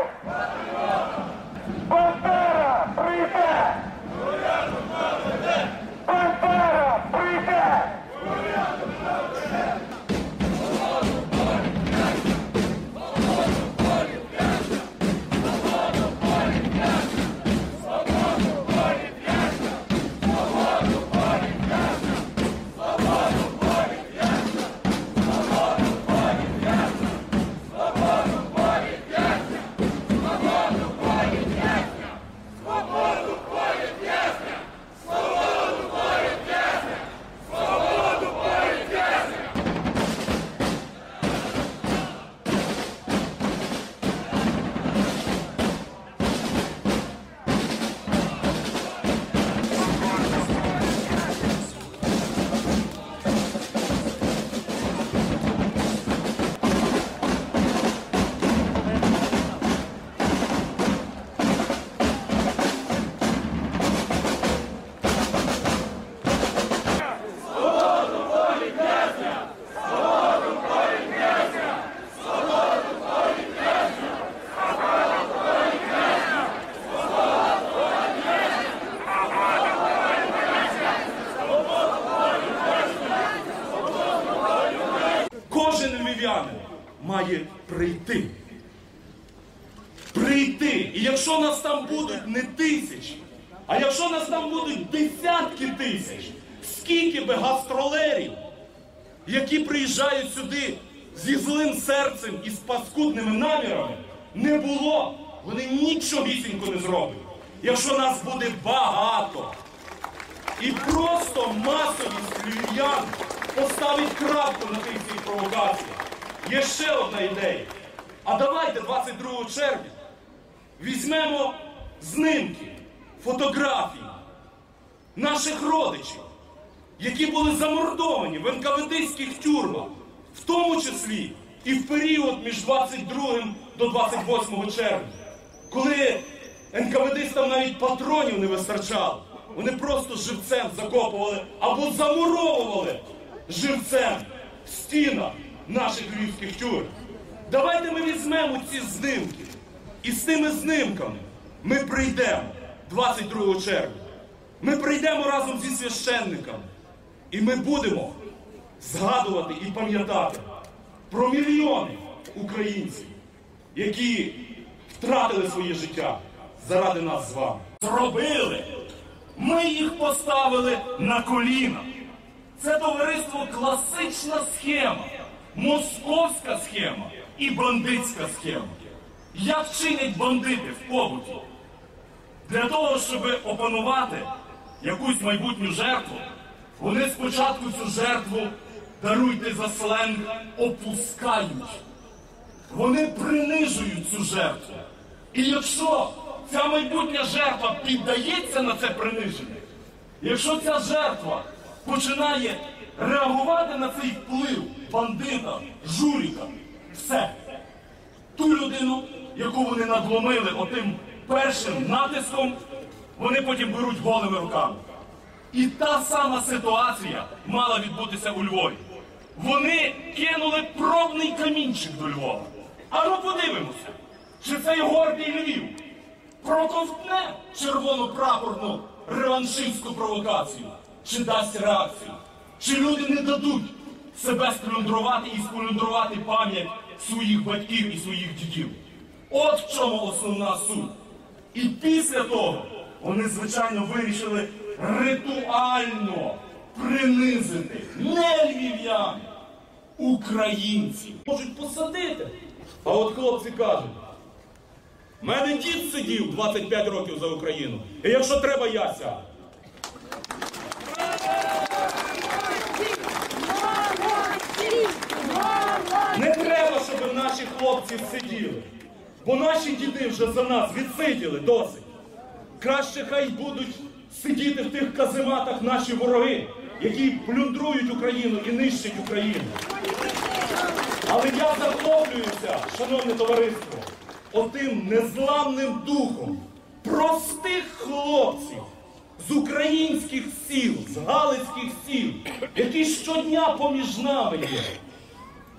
go. Киянин має прийти. Прийти. І якщо нас там будуть не тисячі, а якщо нас там будуть десятки тисяч, скільки би гастролерів, які приїжджають сюди зі злим серцем і з паскудними намірами, не було, вони нічогісінько не зроблять. Якщо нас буде багато, і просто масовість львів'ян поставить крапку на тих всіх провокаціях. Є ще одна ідея. А давайте 22 червня візьмемо знимки, фотографії наших родичів, які були замордовані в НКВДських тюрмах, в тому числі і в період між 22 до 28 червня, коли НКВДистам навіть патронів не вистачало. Вони просто живцем закопували або замуровували живцем в стінах наших львівських тюрм. Давайте ми візьмемо ці знимки. І з тими знимками ми прийдемо 22 червня. Ми прийдемо разом зі священниками. І ми будемо згадувати і пам'ятати про мільйони українців, які втратили своє життя заради нас з вами. Зробили. Ми їх поставили на коліна. Це товариство класична схема, московська схема і бандитська схема. Як чинять бандити в побуті? Для того, щоб опанувати якусь майбутню жертву, вони спочатку цю жертву, даруйте за сленг, опускають. Вони принижують цю жертву. І якщо ця майбутня жертва піддається на це приниження, якщо ця жертва починає реагувати на цей вплив бандита, жуліка, все, ту людину, яку вони надломили отим першим натиском, вони потім беруть голими руками. І та сама ситуація мала відбутися у Львові. Вони кинули пробний камінчик до Львова. А ну подивимося, чи цей гордий Львів проковтне червону прапорну реваншистську провокацію, чи дасть реакцію, чи люди не дадуть себе сплюндрувати і сплюндрувати пам'ять своїх батьків і своїх дідів. От в чому основна суть. І після того вони, звичайно, вирішили ритуально принизити не львів'ян, українців. Можуть посадити. А от хлопці кажуть, мене дід сидів 25 років за Україну. І якщо треба, я сяду. Не треба, щоб наші хлопці сиділи. Бо наші діди вже за нас відсиділи досить. Краще хай будуть сидіти в тих казематах наші вороги, які плюндрують Україну і нищать Україну. Але я захоплююся, шановне товариство, отим незламним духом простих хлопців з українських сіл, з галицьких сіл, які щодня поміж нами є.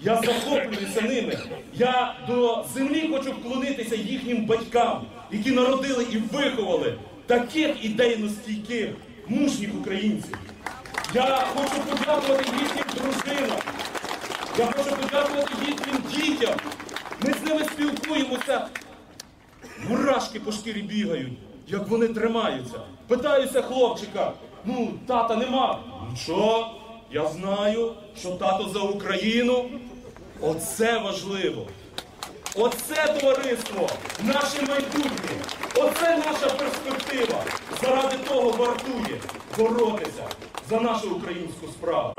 Я захоплююся ними. Я до землі хочу вклонитися їхнім батькам, які народили і виховали таких ідейно стійких, мужніх українців. Я хочу подякувати їхнім дружинам. Я хочу подякувати їхнім дітям. Ми з ними спілкуємося. Мурашки по шкірі бігають, як вони тримаються. Питаюся хлопчика, ну, тата нема. Нічого, я знаю, що тато за Україну. Оце важливо. Оце товариство, наше майбутнє, оце наша перспектива. Заради того вартує боротися за нашу українську справу.